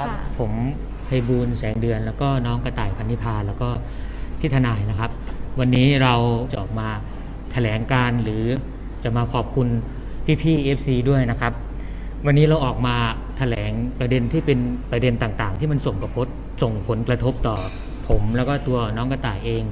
ครับค่ะผมไพบูลย์แสงเดือน แล้วก็น้องกระต่ายพันธิพาแล้วก็พี่ทนายนะครับ วันนี้เราจะออกมาแถลงการหรือจะมาขอบคุณพี่ๆ FC ด้วยนะครับ วันนี้เราออกมาแถลงประเด็นที่เป็นประเด็นต่างๆ ที่มันส่งกระทบส่งผลกระทบต่อผมแล้วก็ตัวน้องกระต่ายเอง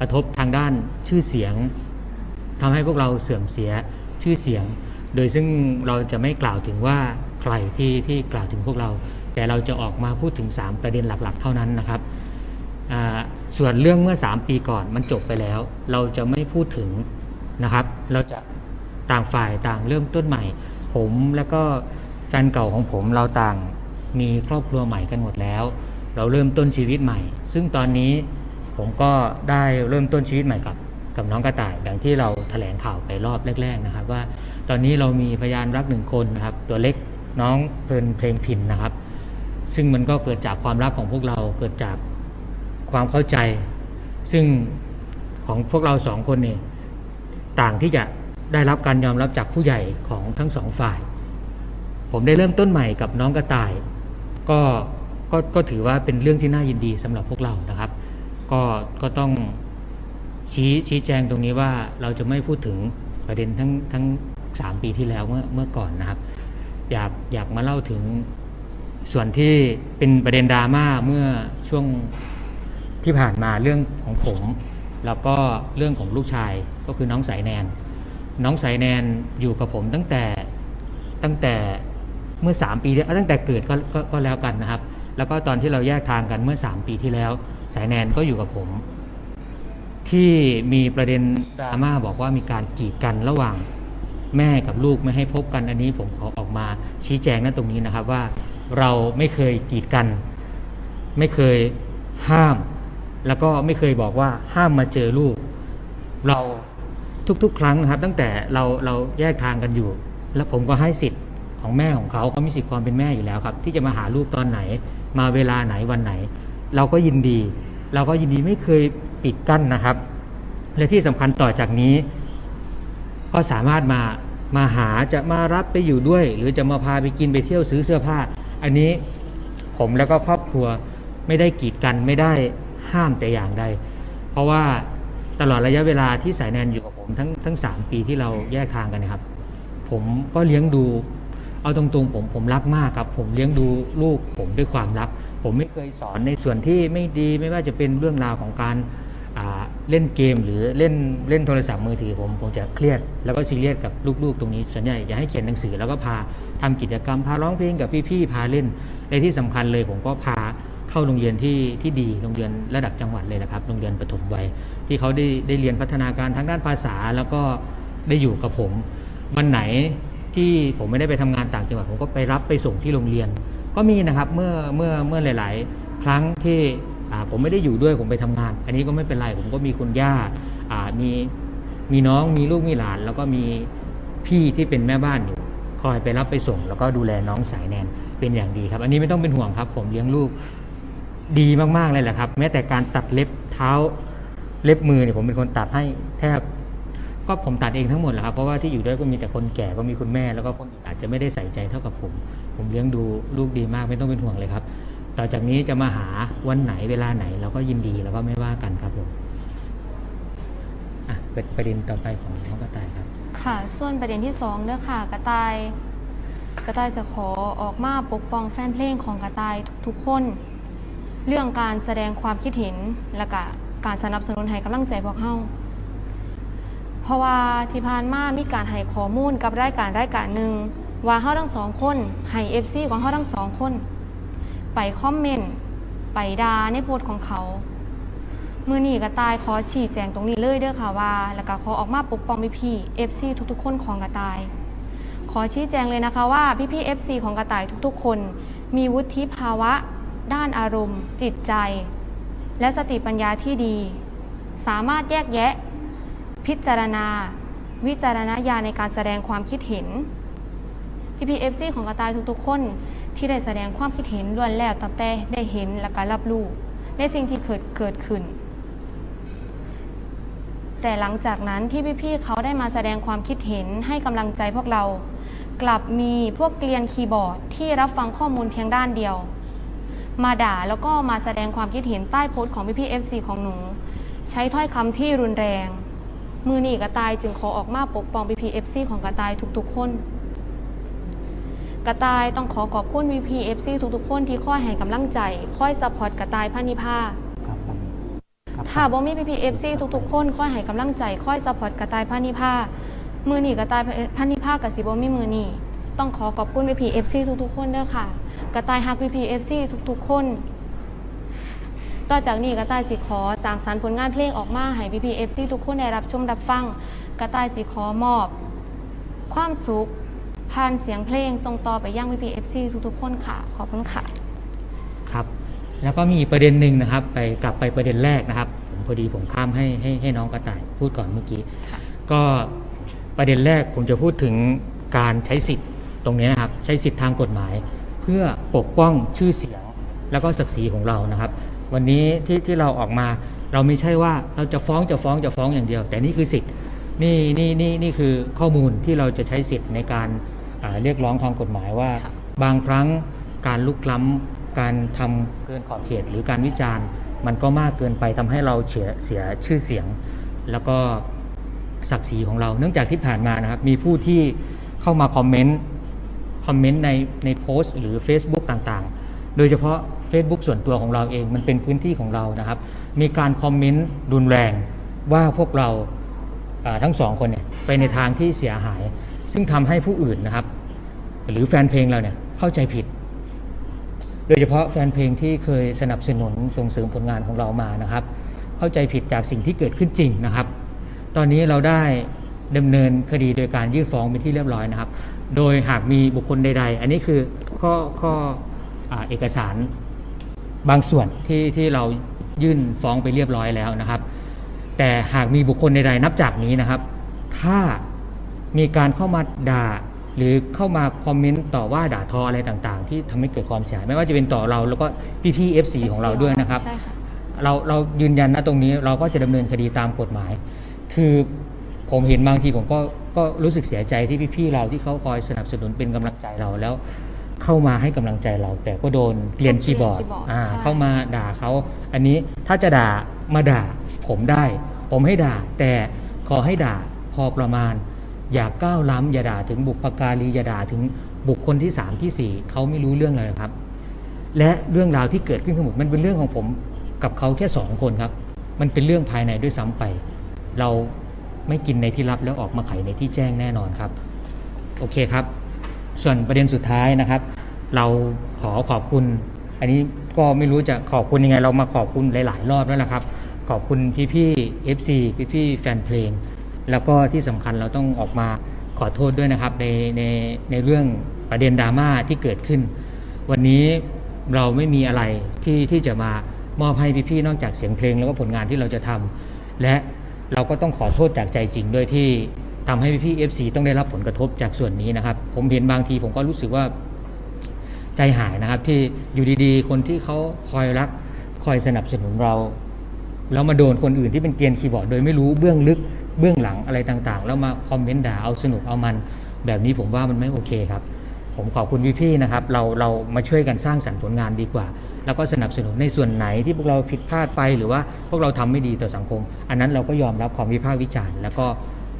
กระทบทางด้านชื่อเสียงทำให้พวกเราเสื่อมเสียชื่อเสียง โดยซึ่งเราจะไม่กล่าวถึงว่าใครที่ที่กล่าวถึงพวกเรา แต่เราจะออกมาพูดถึง 3 ประเด็นหลักๆ เท่านั้นนะครับ ส่วนเรื่องเมื่อ 3 ปีก่อนมันจบไปแล้ว เราจะไม่พูดถึงนะครับ เราจะต่างฝ่ายต่างเริ่มต้นใหม่ ผมแล้วก็แฟนเก่าของผมเราต่างมีครอบครัวใหม่กันหมดแล้ว เราเริ่มต้นชีวิตใหม่ ซึ่งตอนนี้ผมก็ได้เริ่มต้นชีวิตใหม่กับกับน้องกระต่ายดังที่เราแถลงข่าวไปรอบแรก ๆนะครับ ว่าตอนนี้เรามีพยานรักหนึ่งคนนะครับ ตัวเล็กน้องเพลินเพลงพินนะครับ ซึ่งมันก็เกิดจากความรักของพวกเราเกิดจากความเข้าใจ ซึ่งของพวกเราสองคนนี่ต่างที่จะได้รับการยอมรับจากผู้ใหญ่ของทั้งสองฝ่าย ผมได้เริ่มต้นใหม่กับน้องกระต่าย ก็ก็ก็ถือว่าเป็นเรื่องที่น่ายินดีสำหรับพวกเรานะครับ ก็ก็ต้องชี้ชี้แจงตรงนี้ว่าเราจะไม่พูดถึงประเด็นทั้งทั้งสามปีที่แล้วเมื่อเมื่อก่อนนะครับ อยากอยากมาเล่าถึง ส่วนที่เป็นประเด็นดราม่าเมื่อช่วงที่ผ่านมาเรื่องของผม แล้วก็เรื่องของลูกชายก็คือน้องสายแนน น้องสายแนนอยู่กับผมตั้งแต่ตั้งแต่เมื่อ 3 ปีตั้งแต่เกิดก็กก็แล้วกันนะครับ แล้วก็ตอนที่เราแยกทางกันเมื่อ 3 ปีที่แล้ว สายแนนก็อยู่กับผม ที่มีประเด็นดราม่าบอกว่ามีการกีดกันระหว่างแม่กับลูกไม่ให้พบกันอันนี้ผมขอออกมาชี้แจงณตรงนี้นะครับว่า เราไม่เคยกีดกัน ไม่เคยห้าม แล้วก็ไม่เคยบอกว่าห้ามมาเจอลูก เราทุกๆ ครั้งนะครับ ตั้งแต่เราเราแยกทางกันอยู่ แล้วผมก็ให้สิทธิ์ของแม่ของเขาเขามีสิทธิ์ความเป็นแม่อยู่แล้วครับ ที่จะมาหาลูกตอนไหน มาเวลาไหนวันไหน เราก็ยินดี เราก็ยินดีไม่เคยปิดกั้นนะครับ และที่สำคัญต่อจากนี้ ก็สามารถมามาหาจะมารับไปอยู่ด้วย หรือจะมาพาไปกินไปเที่ยวซื้อเสื้อผ้า อันนี้ผมแล้วก็ครอบครัวไม่ได้กีดกันไม่ได้ห้ามแต่อย่างใด เพราะว่าตลอดระยะเวลาที่สายแนนอยู่กับผมทั้งทั้งสามปีที่เราแยกทางกันนะครับ ผมก็เลี้ยงดู เอาตรงๆ ผมผมรักมากครับ ผมเลี้ยงดูลูกผมด้วยความรัก ผมไม่เคยสอนในส่วนที่ไม่ดีไม่ว่าจะเป็นเรื่องราวของการ เล่นเกมหรือเล่นเล่นโทรศัพท์มือถือผมผมจะเครียด แล้วก็ซีเรียสกับลูกๆ ตรงนี้ส่วนใหญ่จะให้เขียนหนังสือแล้วก็พาทำกิจกรรมพาร้องเพลงกับพี่ๆพาเล่นในที่สำคัญเลยผมก็พาเข้าโรงเรียนที่ที่ดีโรงเรียนระดับจังหวัดเลยนะครับโรงเรียนประถมวัยที่เขาได้ได้เรียนพัฒนาการทางด้านภาษาแล้วก็ได้อยู่กับผม วันไหนที่ผมไม่ได้ไปทำงานต่างจังหวัดผมก็ไปรับไปส่งที่โรงเรียน ก็มีนะครับเมื่อเมื่อเมื่อหลาย ๆ ครั้งที่ ผมไม่ได้อยู่ด้วยผมไปทำงาน อันนี้ก็ไม่เป็นไรผมก็มีคุณย่ามีมีน้องมีลูกมีหลาน แล้วก็มีพี่ที่เป็นแม่บ้านอยู่คอยไปรับไปส่ง แล้วก็ดูแลน้องสายแนนเป็นอย่างดีครับ อันนี้ไม่ต้องเป็นห่วงครับ ผมเลี้ยงลูกดีมากๆเลยแหละครับ แม้แต่การตัดเล็บเท้าเล็บมือเนี่ยผมเป็นคนตัดให้แทบก็ผมตัดเองทั้งหมดแหละครับ เพราะว่าที่อยู่ด้วยก็มีแต่คนแก่ก็มีคุณแม่ แล้วก็คนอื่นอาจจะไม่ได้ใส่ใจเท่ากับผม ผมเลี้ยงดูลูกดีมากไม่ต้องเป็นห่วงเลยครับ ต่อจากนี้จะมาหาวันไหนเวลาไหนเราก็ยินดีแล้วก็ไม่ว่ากันครับผมอะเป็นประเด็นต่อไปของน้องกระต่ายครับ ค่ะ ส่วนประเด็นที่สองเด้อค่ะ กระต่าย กระต่ายจะขอออกมาปกป้องแฟนเพลงของกระต่ายทุกๆคน เรื่องการแสดงความคิดเห็นและก็การสนับสนุนให้กำลังใจพวกเฮาเพราะว่าที่ผ่านมามีการให้ข้อมูลกับรายการรายการหนึ่งว่าเฮาทั้งสองคนให้เอฟซีของเฮาทั้งสองคน ไปคอมเมนต์ไปด่าในโพสต์ของเขา มือหนีกระตายขอฉีดแจงตรงนี้เลยเด้อค่ะว่า แล้วก็ขอออกมาปกป้องพี่พี่เอฟซีทุกๆ คนของกระตาย ขอชี้แจงเลยนะคะว่าพี่พี่เอฟซีของกระต่ายทุกๆ คน มีวุฒิภาวะ ด้านอารมณ์ จิตใจ และสติปัญญาที่ดี สามารถแยกแยะ พิจารณา วิจารณญาณในการแสดงความคิดเห็นพี่พีเอฟซีของกระต่ายทุกๆ คน ที่ได้แสดงความคิดเห็นล้วนแล้วตั้งแต่ได้เห็นและก็รับรู้ในสิ่งที่เกิดเกิดขึ้น แต่หลังจากนั้นที่พี่ๆเขาได้มาแสดงความคิดเห็นให้กำลังใจพวกเรา กลับมีพวกเกลียนคีย์บอร์ดที่รับฟังข้อมูลเพียงด้านเดียว มาด่าแล้วก็มาแสดงความคิดเห็นใต้โพสต์ของพี่พี่เอฟซีของหนู ใช้ถ้อยคำที่รุนแรง มือหนีกระตายจึงขอออกมาปกป้องพี่พี่เอฟซีของกระตายทุกๆ คน กระตายต้องขอขอบคุณ VPFC ทุกๆ คนที่คอยให้กำลังใจคอยซัพพอร์ตกระตายพานิพาครับผมครับถ้าบ่มี VPFC ทุกๆ คนคอยให้กำลังใจคอยซัพพอร์ตกระตายพานิพามือนี่กระตายพานิพากับสิบ่มีมือนี่ต้องขอขอบคุณ VPFC ทุกๆ คนเด้อค่ะ กระตายฮัก VPFC ทุกๆ คนต่อจากนี้กระต่ายสิขอสร้างสรรค์ผลงานเพลงออกมาให้ VPFC ทุกคนได้รับชมรับฟัง กระต่ายสิขอมอบ ความสุข ผ่านเสียงเพลงส่งต่อไปยัง VPFC ทุกๆ คนค่ะ ขอบคุณค่ะ ครับ แล้วก็มีประเด็นหนึ่งนะครับ ไปกลับไปประเด็นแรกนะครับผมพอดีผมข้ามให้ให้ให้น้องกระต่ายพูดก่อนเมื่อกี้ค่ะก็ประเด็นแรกผมจะพูดถึงการใช้สิทธิ์ตรงนี้นะครับใช้สิทธิ์ทางกฎหมาย เพื่อปกป้องชื่อเสียงแล้วก็ศักดิ์ศรีของเรานะครับ วันนี้ที่ที่เราออกมา เราไม่ใช่ว่าเราจะฟ้องจะฟ้องจะฟ้องอย่างเดียว แต่นี่คือสิทธิ์นี่นี่นี่นี่คือข้อมูลที่เราจะใช้สิทธิ์ในการอ่า เรียกร้องทางกฎหมายว่าค่ะบางครั้งการลุกล้ำการทำเกินขอบเขตหรือการวิจารณ์ มันก็มากเกินไปทำให้เราเสียเสียชื่อเสียง แล้วก็ศักดิ์ศรีของเรา เนื่องจากที่ผ่านมานะครับมีผู้ที่เข้ามาคอมเมนต์คอมเมนต์ในในโพสต์หรือ Facebook ต่างๆ โดยเฉพาะ Facebook ส่วนตัวของเราเองมันเป็นพื้นที่ของเรานะครับ มีการคอมเมนต์รุนแรงว่าพวกเราอ่าทั้งสองคนเนี่ยไปในทางที่เสียหาย ซึ่งทำให้ผู้อื่นนะครับ หรือแฟนเพลงเราเนี่ยเข้าใจผิด โดยเฉพาะแฟนเพลงที่เคยสนับสนุนส่งเสริมผลงานของเรามานะครับ เข้าใจผิดจากสิ่งที่เกิดขึ้นจริงนะครับ ตอนนี้เราได้ดำเนินคดีโดยการยื่นฟ้องเป็นที่เรียบร้อยนะครับ โดยหากมีบุคคลใด ๆ อันนี้คือข้อข้ออเอกสารบางส่วนที่ที่เรายื่นฟ้องไปเรียบร้อยแล้วนะครับ แต่หากมีบุคคลใดๆนับจากนี้นะครับ ถ้า มีการเข้ามาด่า หรือเข้ามาคอมเมนต์ต่อว่าด่าทออะไรต่างๆ ที่ทำให้เกิดความเสียหายไม่ว่าจะเป็นต่อเราแล้วก็พี่ๆ FC ของเราด้วยนะครับ ใช่ค่ะ เราเรายืนยันนะตรงนี้เราก็จะดำเนินคดีตามกฎหมาย คือผมเห็นบางทีผมก็ก็รู้สึกเสียใจที่พี่ๆเราที่เขาคอยสนับสนุนเป็นกำลังใจเราแล้ว เข้ามาให้กำลังใจเรา แต่ก็โดนเกลียนคีย์บอร์ดเกลียนคีย์บอร์ดอ่าใช่ เข้ามาด่าเขาอันนี้ถ้าจะด่ามาด่าผมได้ ผมให้ด่า แต่ขอให้ด่าพอประมาณ อย่าก้าวล้ำอย่าด่าถึงบุพการีอย่าด่าถึงบุคคลที่สามที่สี่เขาไม่รู้เรื่องเลยครับ และเรื่องราวที่เกิดขึ้นทั้งหมดมันเป็นเรื่องของผมกับเขาแค่สองคนครับ มันเป็นเรื่องภายในด้วยซ้ำไป เราไม่กินในที่ลับแล้วออกมาไขในที่แจ้งแน่นอนครับ โอเคครับ ส่วนประเด็นสุดท้ายนะครับ เราขอขอบคุณ อันนี้ก็ไม่รู้จะขอบคุณยังไง เรามาขอบคุณหลาย ๆ รอบแล้วนะครับ ขอบคุณพี่ๆ FC พี่ๆแฟนเพลง แล้วก็ที่สำคัญเราต้องออกมาขอโทษด้วยนะครับในในในเรื่องประเด็นดราม่าที่เกิดขึ้น วันนี้เราไม่มีอะไรที่ที่จะมามอบให้พี่ๆนอกจากเสียงเพลงแล้วก็ผลงานที่เราจะทำและเราก็ต้องขอโทษจากใจจริงด้วยที่ทำให้พี่ๆ FC ต้องได้รับผลกระทบจากส่วนนี้นะครับ ผมเห็นบางทีผมก็รู้สึกว่าใจหายนะครับ ที่อยู่ดีๆ คนที่เขาคอยรักคอยสนับสนุนเรา แล้วมาโดนคนอื่นที่เป็นเกียนคีย์บอร์ดโดยไม่รู้เบื้องลึก เบื้องหลังอะไรต่างๆ แล้วมาคอมเมนต์ด่าเอาสนุกเอามัน แบบนี้ผมว่ามันไม่โอเคครับ ผมขอบคุณพี่ๆนะครับ เราเรามาช่วยกันสร้างสรรค์ผลงานดีกว่า แล้วก็สนับสนุนในส่วนไหนที่พวกเราผิดพลาดไปหรือว่าพวกเราทำไม่ดีต่อสังคม อันนั้นเราก็ยอมรับความวิพากษ์วิจารณ์แล้วก็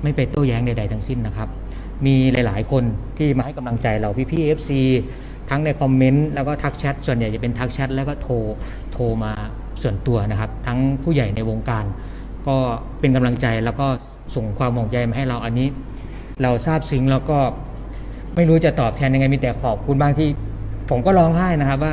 ไม่ไปโต้แย้งใดๆทั้งสิ้นนะครับ มีหลายๆ คนที่มาให้กำลังใจเราพี่ๆ FC ทั้งในคอมเมนต์แล้วก็ทักแชทส่วนใหญ่จะเป็นทักแชทแล้วก็โทรโทรมาส่วนตัวนะครับ ทั้งผู้ใหญ่ในวงการ ก็เป็นกำลังใจแล้วก็ส่งความห่วงใยมาให้เราอันนี้ เราทราบซึ้งแล้วก็ไม่รู้จะตอบแทนยังไงมีแต่ขอบคุณบ้างที่ ผมก็ร้องไห้นะครับว่า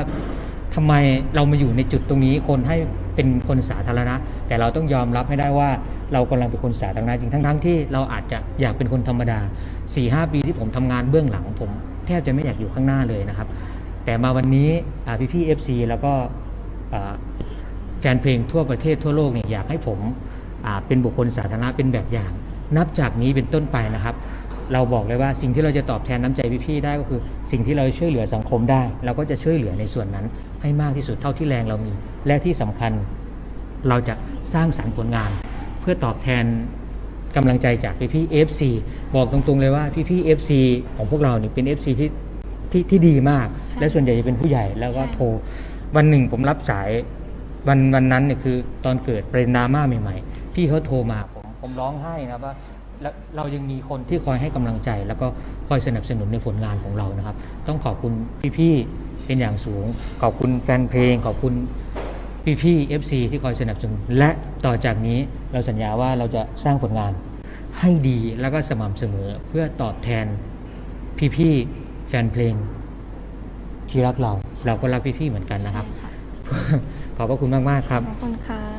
ทำไมเรามาอยู่ในจุดตรงนี้คนให้เป็นคนสาธารณะ แต่เราต้องยอมรับให้ได้ว่าเรากำลังเป็นคนสาธารณะจริงทั้งๆที่เราอาจจะอยากเป็นคนธรรมดา4ีหปีที่ผมทำงานเบื้องหลัง ผมแทบจะไม่อยากอยู่ข้างหน้าเลยนะครับ แต่มาวันนี้พี่พี่เอฟซีแล้วก็แฟนเพลงทั่วประเทศทั่วโลกเนี่ยอยากให้ผม เป็นบุคคลสาธารณะเป็นแบบอย่าง นับจากนี้เป็นต้นไปนะครับ เราบอกเลยว่าสิ่งที่เราจะตอบแทนน้ำใจพี่ๆได้ก็คือ สิ่งที่เราช่วยเหลือสังคมได้ เราก็จะช่วยเหลือในส่วนนั้น ให้มากที่สุดเท่าที่แรงเรามี และที่สำคัญเราจะสร้างสรรค์ผลงาน เพื่อตอบแทนกำลังใจจากพี่ๆ FC บอกตรงๆเลยว่าพี่ๆ FC ของพวกเราเนี่ยเป็น FC ที่ที่ที่ดีมากใช่และส่วนใหญ่จะเป็นผู้ใหญ่แล้วก็ใช่โทรวันหนึ่งผมรับสายวันวันนั้นเนี่ยคือตอนเกิดประเด็นดราม่าใหม่ๆ พี่เขาโทรมาผมผมร้องไห้นะครับว่าแล้วเรายังมีคนที่คอยให้กำลังใจ แล้วก็คอยสนับสนุนในผลงานของเรานะครับ ต้องขอบคุณพี่ๆเป็นอย่างสูง ขอบคุณแฟนเพลง ขอบคุณพี่ๆ FC ที่คอยสนับสนุน และต่อจากนี้เราสัญญาว่าเราจะสร้างผลงานให้ดีแล้วก็สม่ำเสมอเพื่อตอบแทนพี่ๆแฟนเพลงที่รักเรา เราก็รักพี่ๆเหมือนกันนะครับใช่ค่ะขอบพระคุณมากๆครับขอบคุณค่ะ